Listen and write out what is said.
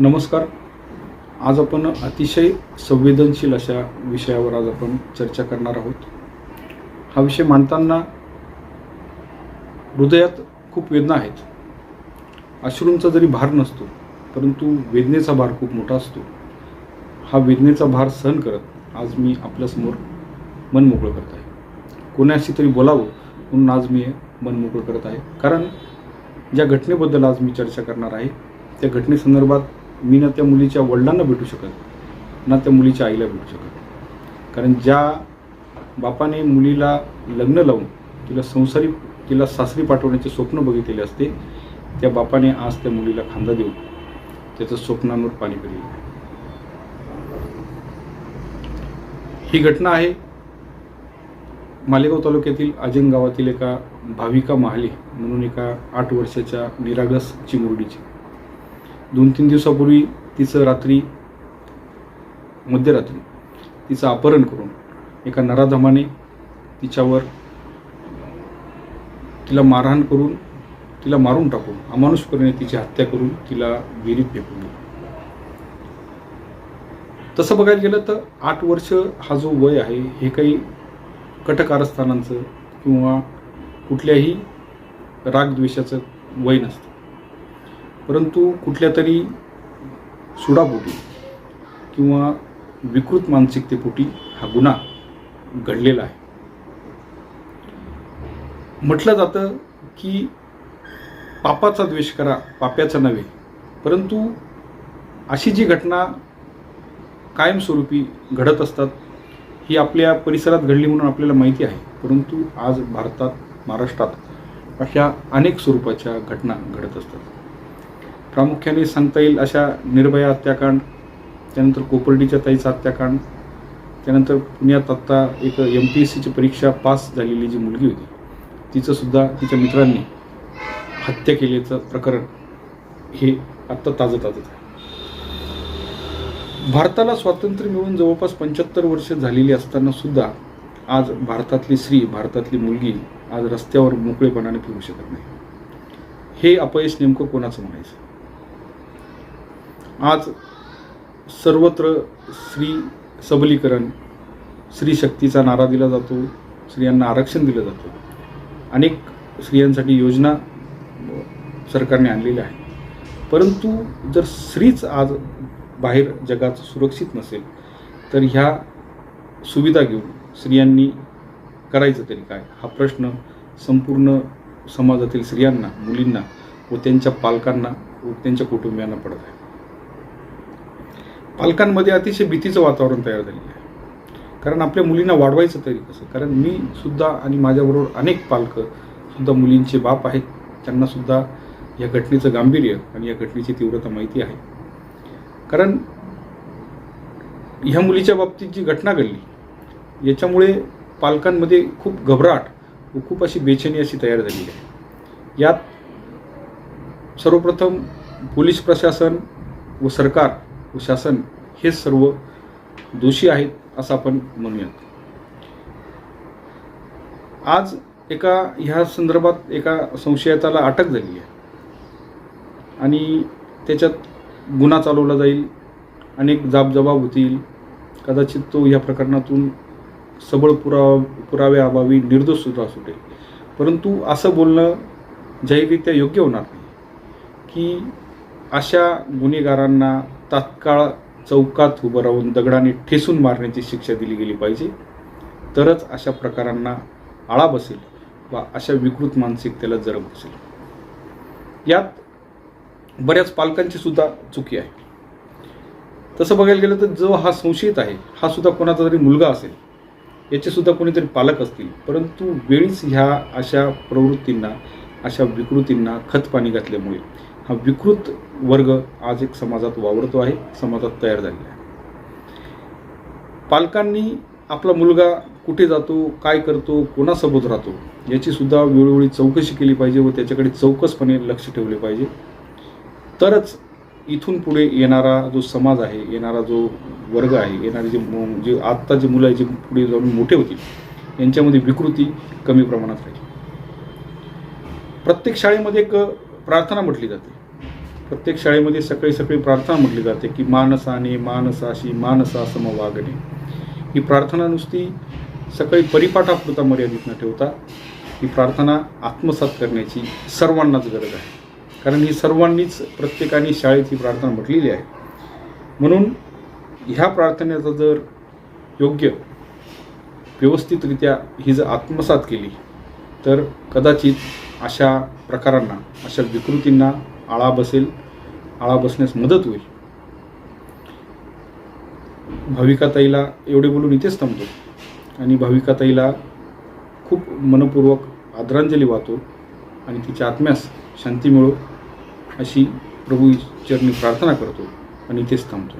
नमस्कार. आज आपण अतिशय संवेदनशील अशा विषयावर आज आपण चर्चा करणार आहोत. हा विषय मांडताना हृदयात खूप वेदना आहेत. अश्रूंचा जरी भार नसतो परंतु वेदनेचा भार खूप मोठा असतो. हा वेदनेचा भार सहन करत आज मी आपल्यासमोर मन मोकळं करत आहे. कोणाशी तरी बोलावं म्हणून आज मी मन मोकळं करत आहे. कारण ज्या घटनेबद्दल आज मी चर्चा करणार आहे त्या घटनेसंदर्भात मी ना त्या मुलीच्या वडिलांना भेटू शकत ना त्या मुलीच्या आईला भेटू शकत. कारण ज्या बापाने मुलीला लग्न लावून तिला संसारी तिला सासरी पाठवण्याचे स्वप्न बघितलेले असते त्या बापाने आज त्या मुलीला खांदा देऊन त्याचं स्वप्नांवर पाणी फिरले ही घटना आहे मालेगाव तालुक्यातील अजन गावातील एका भाविका महाले म्हणून एका आठ वर्षाच्या निरागस चिमुरडीची दोन तीन दिवसापूर्वी तिचं रात्री मध्यरात्री तिचं अपहरण करून एका नराधमाने तिच्यावर तिला मारहाण करून तिला मारून टाकून अमानुषपणे तिची हत्या करून तिला विहिरीत फेकून दिलं. तसं बघायला गेलं तर आठ वर्ष हा जो वय आहे हे काही कटकारस्थानांचं किंवा कुठल्याही रागद्वेषाचं वय नसतं. परंतु कुठल्या तरी सुडापोटी किंवा विकृत मानसिकतेपोटी हा गुन्हा घडलेला आहे. म्हटलं जातं की पापाचा द्वेष करा पाप्याचा नव्हे परंतु अशी जी घटना कायमस्वरूपी घडत असतात ही आपल्या परिसरात घडली म्हणून आपल्याला माहिती आहे परंतु आज भारतात महाराष्ट्रात अशा अनेक स्वरूपाच्या घटना घडत असतात. प्रामुख्याने सांगता येईल अशा निर्भया हत्याकांड त्यानंतर कोपर्डीच्या ताईचा हत्याकांड त्यानंतर पुण्यात आत्ता एक एम पी एस सीची परीक्षा पास झालेली जी मुलगी होती तिचंसुद्धा तिच्या मित्रांनी हत्या केल्याचं प्रकरण हे आत्ता ताजं ताजंच आहे भारताला स्वातंत्र्य मिळून जवळपास पंच्याहत्तर वर्ष झालेली असताना सुद्धा आज भारतातली स्त्री भारतातली मुलगी आज रस्त्यावर मोकळेपणाने फिरू शकत नाही. हे अपयश नेमकं कोणाचं म्हणायचं? आज सर्वत्र स्त्री सबलीकरण स्त्री शक्तीचा नारा दिला जातो स्त्रियांना आरक्षण दिलं जातं. अनेक स्त्रियांसाठी योजना सरकारने आणलेल्या आहेत. परंतु जर स्त्रीच आज बाहेर जगात सुरक्षित नसेल तर ह्या सुविधा घेऊन स्त्रियांनी करायचं तरी काय? हा प्रश्न संपूर्ण समाजातील स्त्रियांना मुलींना व त्यांच्या पालकांना व त्यांच्या कुटुंबियांना पडत आहे. पालकांमध्ये अतिशय भीतीचं वातावरण तयार झालेलं आहे. कारण आपल्या मुलींना वाढवायचं तरी कसं? कारण मी सुद्धा आणि माझ्याबरोबर अनेक पालकं सुद्धा मुलींचे बाप आहेत. त्यांना सुद्धा या घटनेचं गांभीर्य आणि या घटनेची तीव्रता माहिती आहे. कारण ह्या मुलीच्या बाबतीत जी घटना घडली याच्यामुळे पालकांमध्ये खूप घबराट व खूप अशी बेचैनी अशी तयार झालेली आहे. यात सर्वप्रथम पोलीस प्रशासन व सरकार व शासन हे सर्व दोषी आहेत असं आपण म्हणूयात. आज एका ह्या संदर्भात एका संशयिताला अटक झाली आहे. आणि त्याच्यात गुन्हा चालवला जाईल अनेक जाबजबाब होतील. कदाचित तो या प्रकरणातून सबळ पुरावा पुराव्याअभावी निर्दोष सुद्धा सुटेल. परंतु असं बोलणं जाहीररित्या योग्य होणार नाही की अशा गुन्हेगारांना तात्काळ चौकात उभं राहून दगडाने ठेसून मारण्याची शिक्षा दिली गेली पाहिजे. तरच अशा प्रकारांना आळा बसेल वा अशा विकृत मानसिकतेला जरब बसेल. यात बऱ्याच पालकांची सुद्धा चुकी आहे. तसं बघायला गेलं तर जो हा संशयित आहे हा सुद्धा कोणाचा तरी मुलगा असेल याचे सुद्धा कोणीतरी पालक असतील परंतु वेळीच ह्या अशा प्रवृत्तींना अशा विकृतींना खतपाणी घातल्यामुळे हा विकृत वर्ग आज एक समाजात वावरतो आहे समाजात तयार झालेला आहे. पालकांनी आपला मुलगा कुठे जातो काय करतो कोणासोबत राहतो याची सुद्धा वेळोवेळी चौकशी केली पाहिजे व त्याच्याकडे चौकसपणे लक्ष ठेवले पाहिजे. तरच इथून पुढे येणारा जो समाज आहे येणारा जो वर्ग आहे येणारे जे मु- जे आत्ता जे मुलं आहे जे पुढे जाऊन मोठे होतील यांच्यामध्ये विकृती कमी प्रमाणात राहील. प्रत्येक शाळेमध्ये एक प्रार्थना म्हटली जाते. प्रत्येक शाळेमध्ये सकाळी सकाळी प्रार्थना म्हटली जाते की मानसाने मानसाशी मानसा सम वागणे ही प्रार्थना नुसती सकाळी परिपाठापुरता मर्यादित न ठेवता ही प्रार्थना आत्मसात करण्याची सर्वांनाच गरज आहे. कारण ही सर्वांनीच प्रत्येकाने शाळेत ही प्रार्थना म्हटलेली आहे. म्हणून ह्या प्रार्थनेचा जर योग्य व्यवस्थितरित्या ही जर आत्मसात केली तर कदाचित अशा प्रकारांना अशा विकृतींना आळा बसेल आळा बसण्यास मदत होईल. भाविकाताईला एवढे बोलून इथेच थांबतो. आणि भाविकाताईला खूप मनपूर्वक आदरांजली वाहतो आणि तिच्या आत्म्यास शांती मिळो अशी प्रभू चरणी प्रार्थना करतो आणि इथेच थांबतो.